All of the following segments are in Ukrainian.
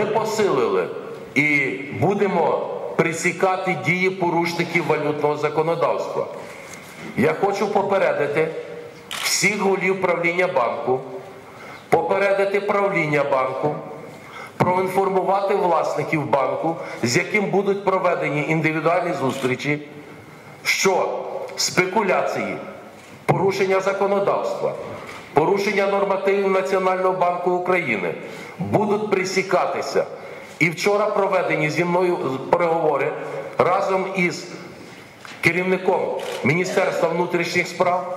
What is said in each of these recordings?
Ми посилили і будемо присікати дії порушників валютного законодавства. Я хочу попередити всіх голів правління банку, попередити правління банку, проінформувати власників банку, з яким будуть проведені індивідуальні зустрічі, що спекуляції, порушення законодавства, порушення нормативів Національного банку України будуть присікатися. І вчора проведені зі мною переговори разом із керівником Міністерства внутрішніх справ,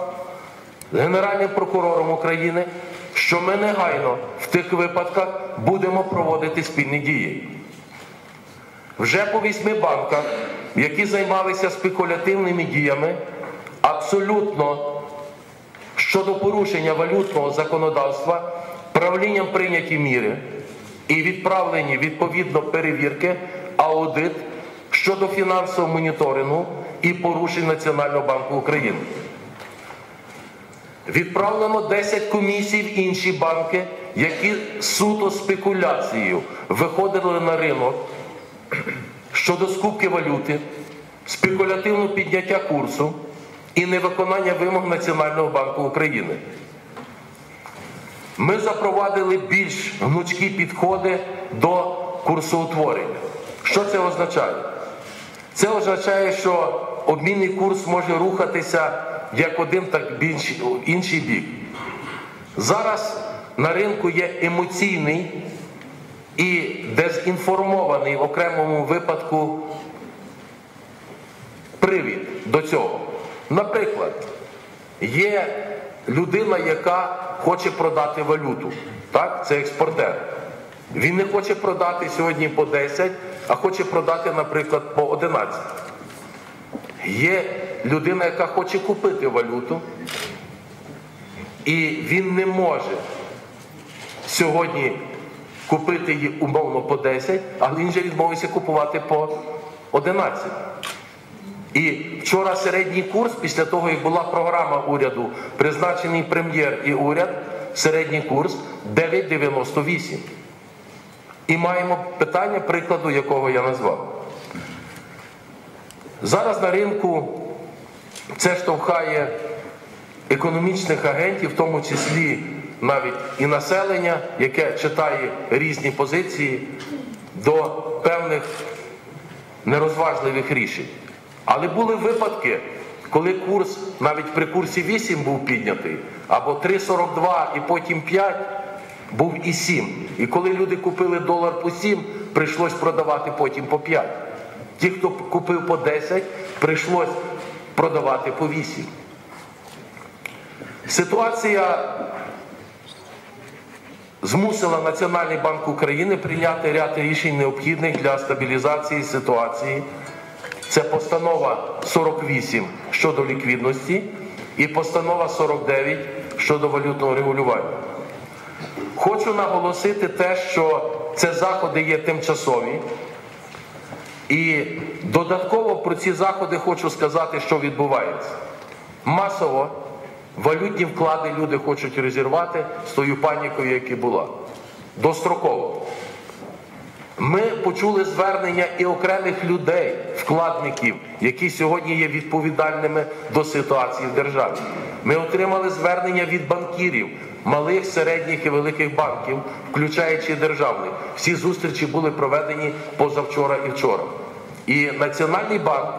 Генеральним прокурором України, що ми негайно в тих випадках будемо проводити спільні дії. Вже по вісьми банках, які займалися спекулятивними діями, абсолютно щодо порушення валютного законодавства, правлінням прийняті міри і відправлені відповідно перевірки, аудит щодо фінансового моніторингу і порушень Національного банку України. Відправлено 10 комісій в інші банки, які суто спекуляцією виходили на ринок щодо скупки валюти, спекулятивного підняття курсу і невиконання вимог Національного банку України. Ми запровадили більш гнучкі підходи до курсоутворення. Що це означає? Це означає, що обмінний курс може рухатися як один, так і інший бік. Зараз на ринку є емоційний і дезінформований в окремому випадку привід до цього. Наприклад, є людина, яка хоче продати валюту. Так? Це експортер. Він не хоче продати сьогодні по 10, а хоче продати, наприклад, по 11. Є людина, яка хоче купити валюту, і він не може сьогодні купити її умовно по 10, але він же відмовився купувати по 11. І вчора середній курс, після того, як була програма уряду, призначений прем'єр і уряд, середній курс 9,98. І маємо питання, прикладу якого я назвав. Зараз на ринку це штовхає економічних агентів, в тому числі навіть і населення, яке читає різні позиції до певних нерозважливих рішень. Але були випадки, коли курс навіть при курсі 8 був піднятий, або 3,42 і потім 5 був і 7. І коли люди купили долар по 7, прийшлось продавати потім по 5. Ті, хто купив по 10, прийшлось продавати по 8. Ситуація змусила Національний банк України прийняти ряд рішень необхідних для стабілізації ситуації. Це постанова 48 щодо ліквідності і постанова 49 щодо валютного регулювання. Хочу наголосити те, що це заходи є тимчасові. І додатково про ці заходи хочу сказати, що відбувається. Масово валютні вклади люди хочуть розірвати з тою панікою, яка була. Достроково. Ми почули звернення і окремих людей, вкладників, які сьогодні є відповідальними до ситуації в державі. Ми отримали звернення від банкірів, малих, середніх і великих банків, включаючи державних. Всі зустрічі були проведені позавчора і вчора. І Національний банк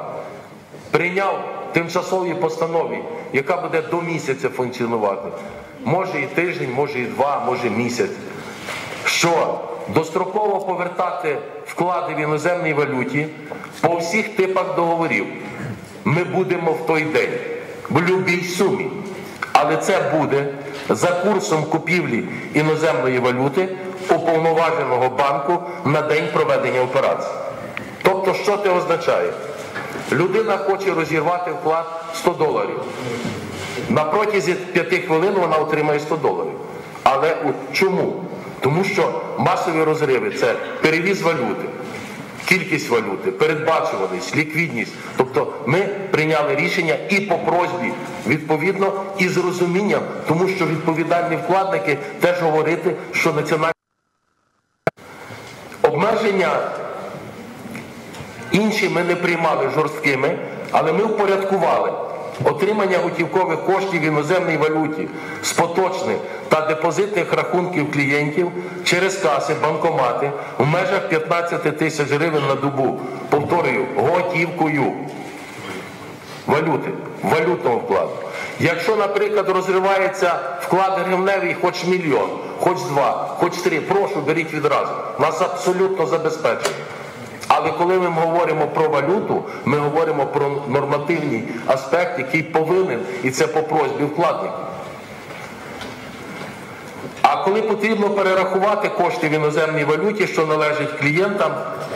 прийняв тимчасові постанові, яка буде до місяця функціонувати. Може і тиждень, може і два, може місяць. Що достроково повертати вклади в іноземній валюті по всіх типах договорів. Ми будемо в той день, в будь-якій сумі. Але це буде за курсом купівлі іноземної валюти уповноваженого банку на день проведення операції. Тобто, що це означає? Людина хоче розірвати вклад 100 доларів. На протязі 5 хвилин вона отримає 100 доларів. Але чому? Тому що масові розриви це перевіз валюти, кількість валюти, передбачуваність, ліквідність. Тобто ми прийняли рішення і по просьбі, відповідно, і з розумінням, тому що відповідальні вкладники теж говорити, що національні Обмеження інші ми не приймали жорсткими, але ми впорядкували отримання готівкових коштів в іноземній валюті з поточних та депозитних рахунків клієнтів через каси, банкомати в межах 15 тисяч гривень на добу. Повторюю, готівкою валюти, валютного вкладу. Якщо, наприклад, розривається вклад гривневий хоч мільйон, хоч два, хоч три, прошу, беріть відразу. Нас абсолютно забезпечено. Але коли ми говоримо про валюту, ми говоримо про нормативний аспект, який повинен, і це по просьбі вкладників. А коли потрібно перерахувати кошти в іноземній валюті, що належить клієнтам,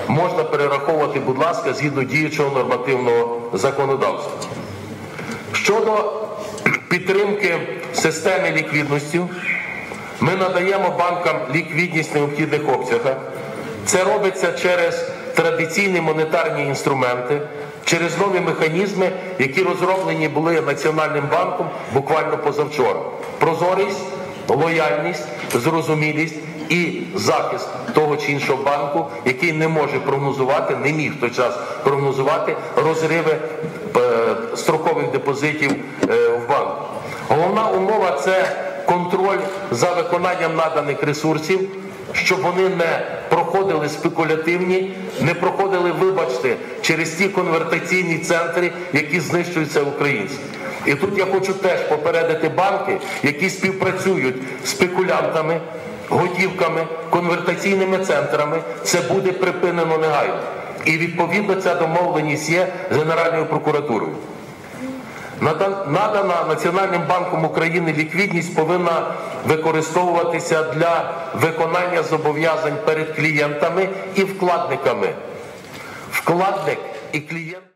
можна перераховувати, будь ласка, згідно діючого нормативного законодавства. Щодо підтримки системи ліквідності, ми надаємо банкам ліквідність в необхідних обсягах. Це робиться через традиційні монетарні інструменти, через нові механізми, які розроблені були Національним банком буквально позавчора. Прозорість, лояльність, зрозумілість і захист того чи іншого банку, який не може прогнозувати, не міг в той час прогнозувати розриви е, строкових депозитів е, в банку. Головна умова це контроль за виконанням наданих ресурсів, щоб вони не проходили спекулятивні, не проходили, вибачте, через ті конвертаційні центри, які знищуються українці. І тут я хочу теж попередити банки, які співпрацюють з спекулянтами, готівками, конвертаційними центрами. Це буде припинено негайно. І відповідно ця домовленість є з Генеральною прокуратурою. Нада- Надана Національним банком України ліквідність повинна використовуватися для виконання зобов'язань перед клієнтами і вкладниками. Вкладник і клієнт.